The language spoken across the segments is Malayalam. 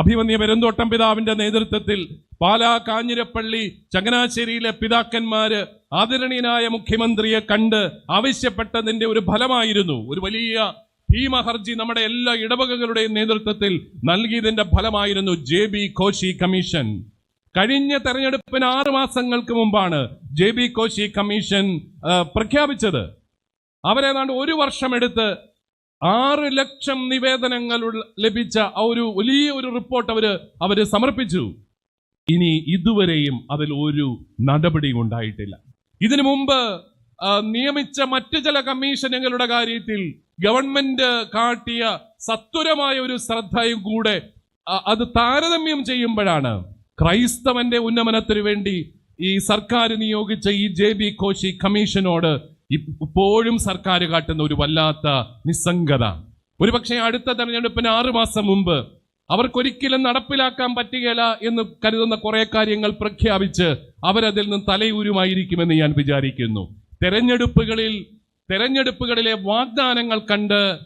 അഭിമന്യ പെരുന്തോട്ടം പിതാവിന്റെ നേതൃത്വത്തിൽ പാലാ കാഞ്ഞിരപ്പള്ളി ചങ്ങനാശ്ശേരിയിലെ പിതാക്കന്മാര് ആദരണീയനായ മുഖ്യമന്ത്രിയെ കണ്ട് ആവശ്യപ്പെട്ടതിന്റെ ഒരു ഫലമായിരുന്നു. ഒരു വലിയ ഭീമഹർജി നമ്മുടെ എല്ലാ ഇടവകകളുടെയും നേതൃത്വത്തിൽ നൽകിയതിന്റെ ഫലമായിരുന്നു ജെ ബി കോശി കമ്മീഷൻ. കഴിഞ്ഞ തെരഞ്ഞെടുപ്പിന് ആറു മാസങ്ങൾക്ക് മുമ്പാണ് ജെ ബി കോശി കമ്മീഷൻ പ്രഖ്യാപിച്ചത്. അവരേതാണ്ട് ഒരു വർഷമെടുത്ത് ആറ് ലക്ഷം നിവേദനങ്ങൾ ലഭിച്ച ആ ഒരു വലിയ ഒരു റിപ്പോർട്ട് അവർ അവർ സമർപ്പിച്ചു. ഇനി ഇതുവരെയും അതിൽ ഒരു നടപടിയും ഉണ്ടായിട്ടില്ല. ഇതിനു മുമ്പ് നിയമിച്ച മറ്റു ചില കമ്മീഷനുകളുടെ കാര്യത്തിൽ ഗവൺമെന്റ് കാട്ടിയ സത്വരമായ ഒരു ശ്രദ്ധയും കൂടെ അത് താരതമ്യം ചെയ്യുമ്പോഴാണ് ക്രൈസ്തവന്റെ ഉന്നമനത്തിനു വേണ്ടി ഈ സർക്കാർ നിയോഗിച്ച ഈ ജെ ബി കോശി കമ്മീഷനോട് ഇപ്പോഴും സർക്കാർ കാട്ടുന്ന ഒരു വല്ലാത്ത നിസ്സംഗത. ഒരുപക്ഷെ അടുത്ത തെരഞ്ഞെടുപ്പിന് ആറു മാസം മുമ്പ് അവർക്കൊരിക്കലും നടപ്പിലാക്കാൻ പറ്റുകയില്ല എന്ന് കരുതുന്ന കുറെ കാര്യങ്ങൾ പ്രഖ്യാപിച്ച് അവരതിൽ നിന്ന് തലയൂരുമായിരിക്കുമെന്ന് ഞാൻ വിചാരിക്കുന്നു. തെരഞ്ഞെടുപ്പുകളിൽ തെരഞ്ഞെടുപ്പുകളിലെ വാഗ്ദാനങ്ങൾ കണ്ട്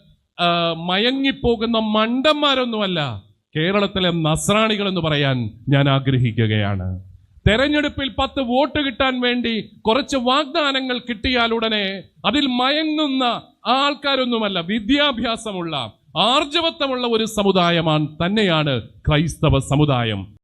മയങ്ങിപ്പോകുന്ന മണ്ടന്മാരൊന്നുമല്ല കേരളത്തിലെ നസ്രാണികൾ എന്ന് പറയാൻ ഞാൻ ആഗ്രഹിക്കുകയാണ്. തെരഞ്ഞെടുപ്പിൽ പത്ത് വോട്ട് കിട്ടാൻ വേണ്ടി കുറച്ച് വാഗ്ദാനങ്ങൾ കിട്ടിയാൽ ഉടനെ അതിൽ മയങ്ങുന്ന ആൾക്കാരൊന്നുമല്ല വിദ്യാഭ്യാസമുള്ള ആർജവത്വമുള്ള ഒരു സമുദായമാണ് തന്നെയാണ് ക്രൈസ്തവ സമുദായം.